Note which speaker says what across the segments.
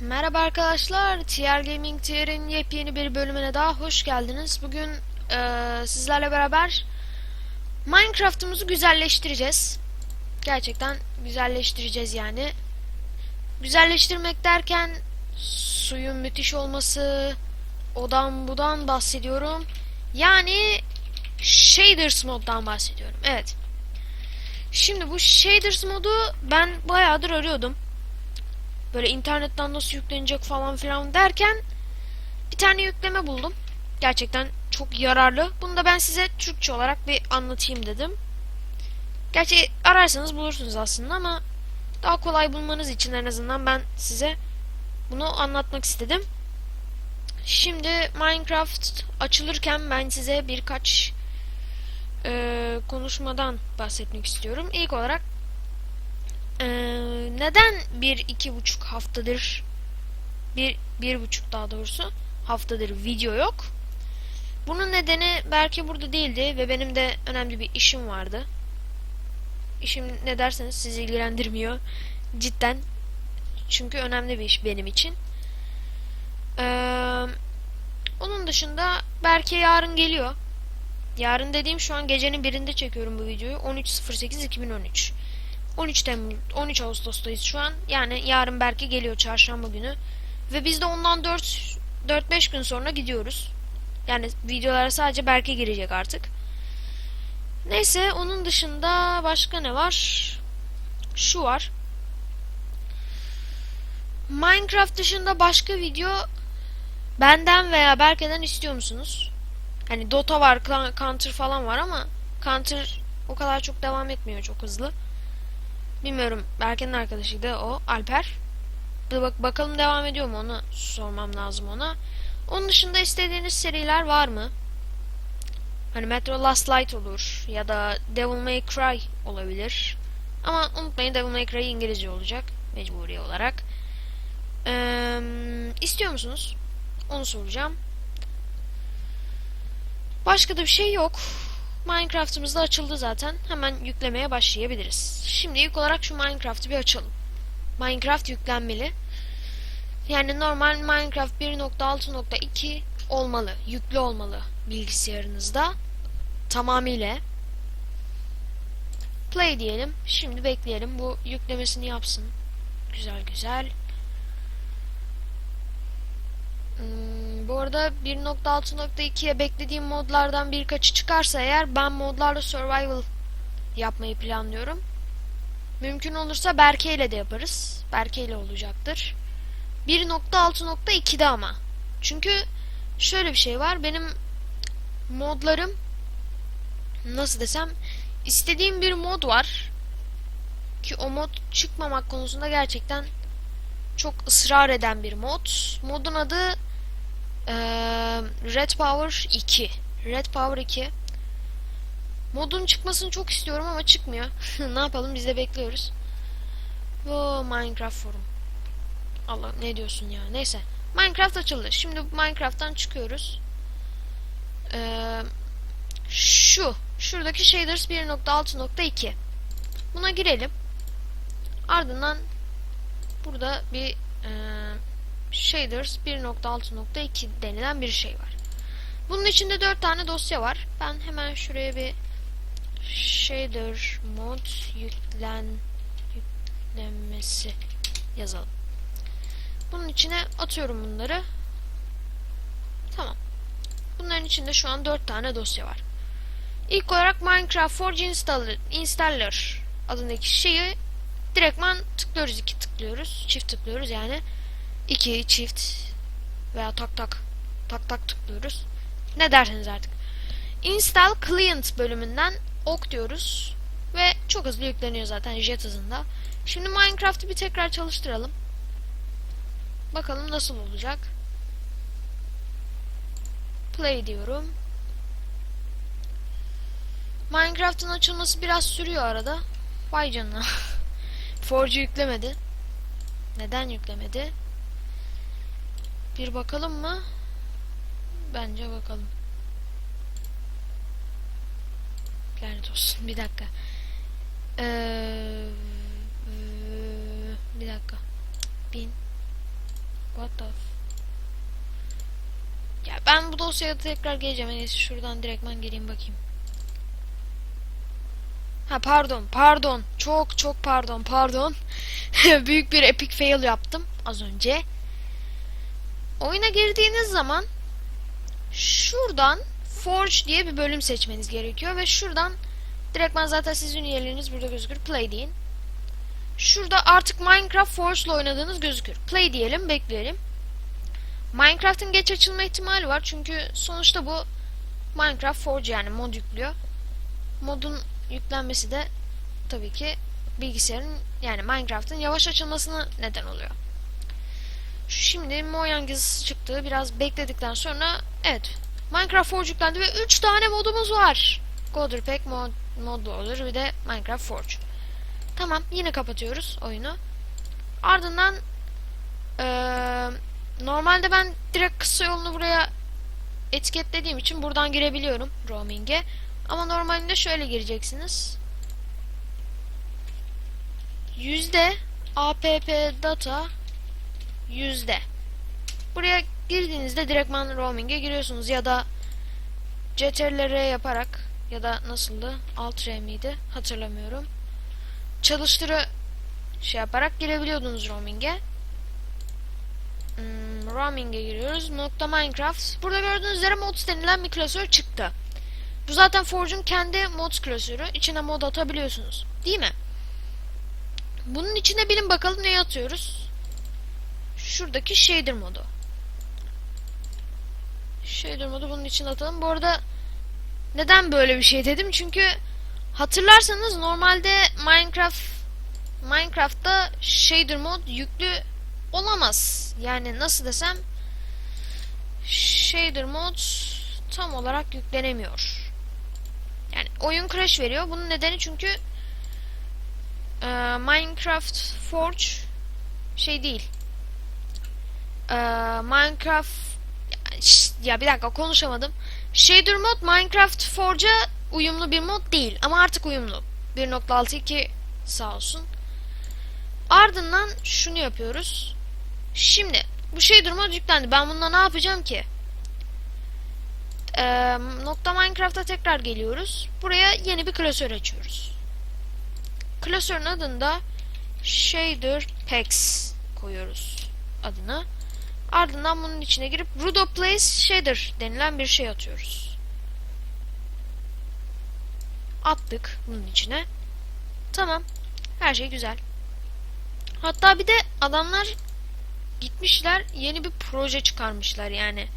Speaker 1: Merhaba arkadaşlar, TR Gaming TR'in yepyeni bir bölümüne daha hoş geldiniz. Bugün eee, sizlerle beraber Minecraft'ımızı güzelleştireceğiz. Gerçekten güzelleştireceğiz yani. Güzelleştirmek derken suyun müthiş olması, odan budan bahsediyorum. Yani Shaders moddan bahsediyorum. Evet. Şimdi bu Shaders modu ben bayağıdır arıyordum böyle internetten nasıl yüklenecek falan filan derken bir tane yükleme buldum. Gerçekten çok yararlı. Bunu da ben size Türkçe olarak bir anlatayım dedim. Gerçi ararsanız bulursunuz aslında ama daha kolay bulmanız için en azından ben size bunu anlatmak istedim. Şimdi Minecraft açılırken ben size birkaç eee, konuşmadan bahsetmek istiyorum. İlk olarak ee, neden bir iki buçuk haftadır bir bir buçuk daha doğrusu haftadır video yok? Bunun nedeni belki burada değildi ve benim de önemli bir işim vardı. İşim ne derseniz sizi ilgilendirmiyor. Cidden. Çünkü önemli bir iş benim için. Ee, onun dışında belki yarın geliyor. Yarın dediğim şu an gecenin birinde çekiyorum bu videoyu. 13.08.2013. 13 Temmuz 13 Ağustos'tayız şu an. Yani yarın belki geliyor çarşamba günü. Ve biz de ondan 4 4-5 gün sonra gidiyoruz. Yani videolara sadece Berke girecek artık. Neyse onun dışında başka ne var? Şu var. Minecraft dışında başka video benden veya Berke'den istiyor musunuz? Hani Dota var, Counter falan var ama Counter o kadar çok devam etmiyor çok hızlı. Bilmiyorum. Berke'nin arkadaşıydı o. Alper. Bak bakalım devam ediyor mu onu sormam lazım ona. Onun dışında istediğiniz seriler var mı? Hani Metro Last Light olur ya da Devil May Cry olabilir. Ama unutmayın Devil May Cry İngilizce olacak mecburi olarak. Ee, istiyor musunuz? Onu soracağım. Başka da bir şey yok. Minecraft'ımız da açıldı zaten. Hemen yüklemeye başlayabiliriz. Şimdi ilk olarak şu Minecraft'ı bir açalım. Minecraft yüklenmeli. Yani normal Minecraft 1.6.2 olmalı. Yüklü olmalı bilgisayarınızda. Tamamıyla. Play diyelim. Şimdi bekleyelim. Bu yüklemesini yapsın. Güzel güzel. Hmm, bu arada 1.6.2'ye beklediğim modlardan birkaçı çıkarsa eğer ben modlarla survival yapmayı planlıyorum. Mümkün olursa Berke ile de yaparız. Berke ile olacaktır. 1.6.2'de ama. Çünkü şöyle bir şey var. Benim modlarım nasıl desem istediğim bir mod var. Ki o mod çıkmamak konusunda gerçekten çok ısrar eden bir mod. Modun adı Red Power 2. Red Power 2. Modun çıkmasını çok istiyorum ama çıkmıyor. ne yapalım biz de bekliyoruz. Bu Minecraft forum. Allah ne diyorsun ya. Neyse. Minecraft açıldı. Şimdi Minecraft'tan çıkıyoruz. Ee, şu. Şuradaki shaders 1.6.2. Buna girelim. Ardından burada bir e, shaders 1.6.2 denilen bir şey var. Bunun içinde 4 tane dosya var. Ben hemen şuraya bir shader mod yüklen yüklenmesi yazalım. Bunun içine atıyorum bunları. Tamam. Bunların içinde şu an 4 tane dosya var. İlk olarak Minecraft Forge Installer, Installer adındaki şeyi direktman tıklıyoruz iki tıklıyoruz. Çift tıklıyoruz yani. İki çift veya tak tak tak tak tıklıyoruz. Ne derseniz artık. Install Client bölümünden ok diyoruz. Ve çok hızlı yükleniyor zaten jet hızında. Şimdi Minecraft'ı bir tekrar çalıştıralım. Bakalım nasıl olacak. Play diyorum. Minecraft'ın açılması biraz sürüyor arada. Vay canına. Forge yüklemedi. Neden yüklemedi? Bir bakalım mı? Bence bakalım. Lanet olsun. Bir dakika. Ee, bir dakika. Bin. What the Ya ben bu dosyaya tekrar geleceğim. En iyisi şuradan direktman geleyim bakayım. Ha pardon, pardon. Çok çok pardon, pardon. Büyük bir epic fail yaptım az önce. Oyuna girdiğiniz zaman şuradan Forge diye bir bölüm seçmeniz gerekiyor ve şuradan direktman zaten sizin üyeleriniz burada gözükür. Play deyin. Şurada artık Minecraft Forge ile oynadığınız gözükür. Play diyelim, bekleyelim. Minecraft'ın geç açılma ihtimali var çünkü sonuçta bu Minecraft Forge yani mod yüklüyor. Modun yüklenmesi de tabii ki bilgisayarın yani Minecraft'ın yavaş açılmasına neden oluyor. Şimdi Mojang yazısı çıktı. Biraz bekledikten sonra evet Minecraft Forge yüklendi ve 3 tane modumuz var. Coder Pack, Mod, Mod Loader ve de Minecraft Forge. Tamam yine kapatıyoruz oyunu. Ardından eee, normalde ben direkt kısa yolunu buraya etiketlediğim için buradan girebiliyorum roaming'e. Ama normalinde şöyle gireceksiniz. Yüzde app data yüzde. Buraya girdiğinizde direktman roaming'e giriyorsunuz ya da CTRL yaparak ya da nasıldı? Alt R miydi? Hatırlamıyorum. Çalıştırı şey yaparak girebiliyordunuz roaming'e. Hmm, roaming'e giriyoruz. Nokta Minecraft. Burada gördüğünüz üzere mods denilen bir klasör çıktı. Bu zaten Forge'un kendi mods klasörü. İçine mod atabiliyorsunuz. Değil mi? Bunun içine bilin bakalım ne atıyoruz. Şuradaki shader modu. Shader modu bunun içine atalım. Bu arada neden böyle bir şey dedim? Çünkü hatırlarsanız normalde Minecraft Minecraft'ta shader mod yüklü olamaz. Yani nasıl desem shader mod tam olarak yüklenemiyor. Yani oyun crash veriyor. Bunun nedeni çünkü e, Minecraft Forge şey değil. E, Minecraft ya bir dakika konuşamadım. Shader mod Minecraft Forge'a uyumlu bir mod değil ama artık uyumlu. 1.62 sağ olsun. Ardından şunu yapıyoruz. Şimdi bu shader mod yüklendi. Ben bununla ne yapacağım ki? Ee, nokta Minecraft'a tekrar geliyoruz. Buraya yeni bir klasör açıyoruz. Klasörün adında Shader Packs koyuyoruz adını. Ardından bunun içine girip Rudo Place Shader denilen bir şey atıyoruz. Attık bunun içine. Tamam. Her şey güzel. Hatta bir de adamlar gitmişler yeni bir proje çıkarmışlar yani.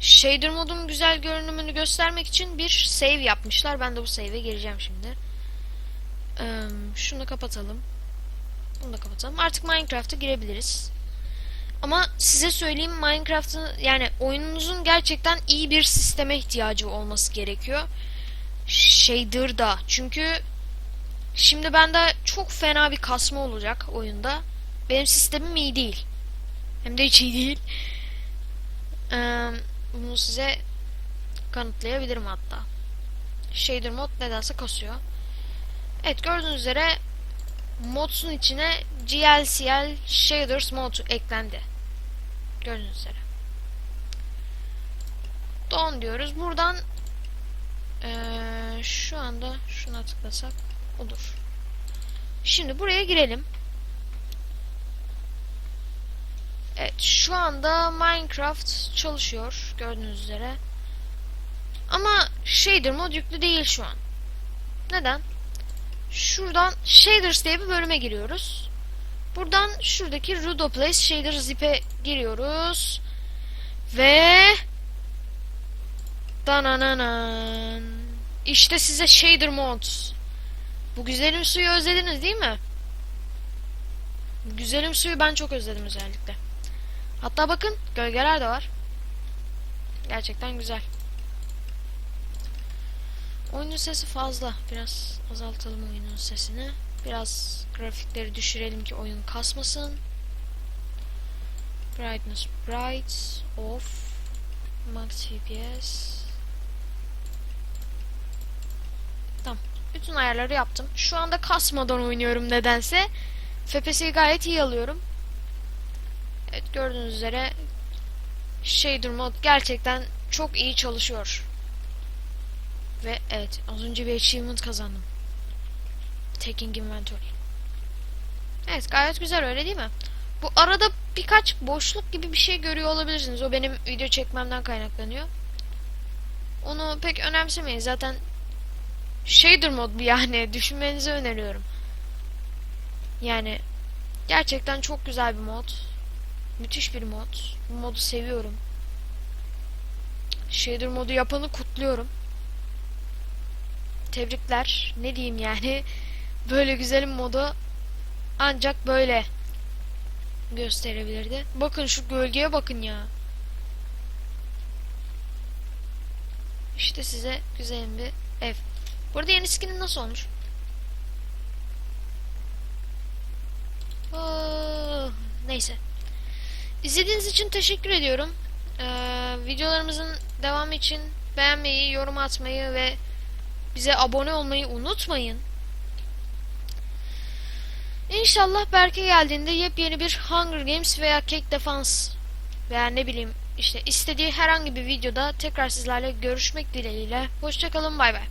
Speaker 1: Shader modun güzel görünümünü göstermek için bir save yapmışlar. Ben de bu save'e gireceğim şimdi. Ee, şunu kapatalım. Bunu da kapatalım. Artık Minecraft'a girebiliriz. Ama size söyleyeyim Minecraft'ın yani oyununuzun gerçekten iyi bir sisteme ihtiyacı olması gerekiyor. Shader'da. Çünkü şimdi bende çok fena bir kasma olacak oyunda. Benim sistemim iyi değil. Hem de hiç iyi değil. Ee, bunu size kanıtlayabilirim hatta. Shader mod nedense kasıyor. Evet gördüğünüz üzere mods'un içine GLCL Shaders mod eklendi. Gördüğünüz üzere. Don diyoruz. Buradan eee, şu anda şuna tıklasak olur. Şimdi buraya girelim. Evet şu anda Minecraft çalışıyor gördüğünüz üzere. Ama shader mod yüklü değil şu an. Neden? Şuradan shaders diye bir bölüme giriyoruz. Buradan şuradaki Rudo Place Shader Zip'e giriyoruz. Ve Danananan. İşte size shader mod. Bu güzelim suyu özlediniz değil mi? Güzelim suyu ben çok özledim özellikle. Hatta bakın gölgeler de var. Gerçekten güzel. Oyunun sesi fazla. Biraz azaltalım oyunun sesini. Biraz grafikleri düşürelim ki oyun kasmasın. Brightness bright off max FPS Tamam. Bütün ayarları yaptım. Şu anda kasmadan oynuyorum nedense. FPS'yi gayet iyi alıyorum. Evet gördüğünüz üzere Shader mod gerçekten çok iyi çalışıyor. Ve evet az önce bir achievement kazandım. Taking inventory. Evet gayet güzel öyle değil mi? Bu arada birkaç boşluk gibi bir şey görüyor olabilirsiniz. O benim video çekmemden kaynaklanıyor. Onu pek önemsemeyin. Zaten shader mod bu yani. Düşünmenizi öneriyorum. Yani gerçekten çok güzel bir mod. Müthiş bir mod. Bu modu seviyorum. Shader modu yapanı kutluyorum. Tebrikler. Ne diyeyim yani. Böyle güzel bir modu ancak böyle gösterebilirdi. Bakın şu gölgeye bakın ya. İşte size güzel bir ev. Burada yeni skinim nasıl olmuş? Oh, neyse. İzlediğiniz için teşekkür ediyorum. Ee, videolarımızın devamı için beğenmeyi, yorum atmayı ve bize abone olmayı unutmayın. İnşallah Berke geldiğinde yepyeni bir Hunger Games veya Cake Defense veya ne bileyim işte istediği herhangi bir videoda tekrar sizlerle görüşmek dileğiyle. Hoşçakalın bay bay.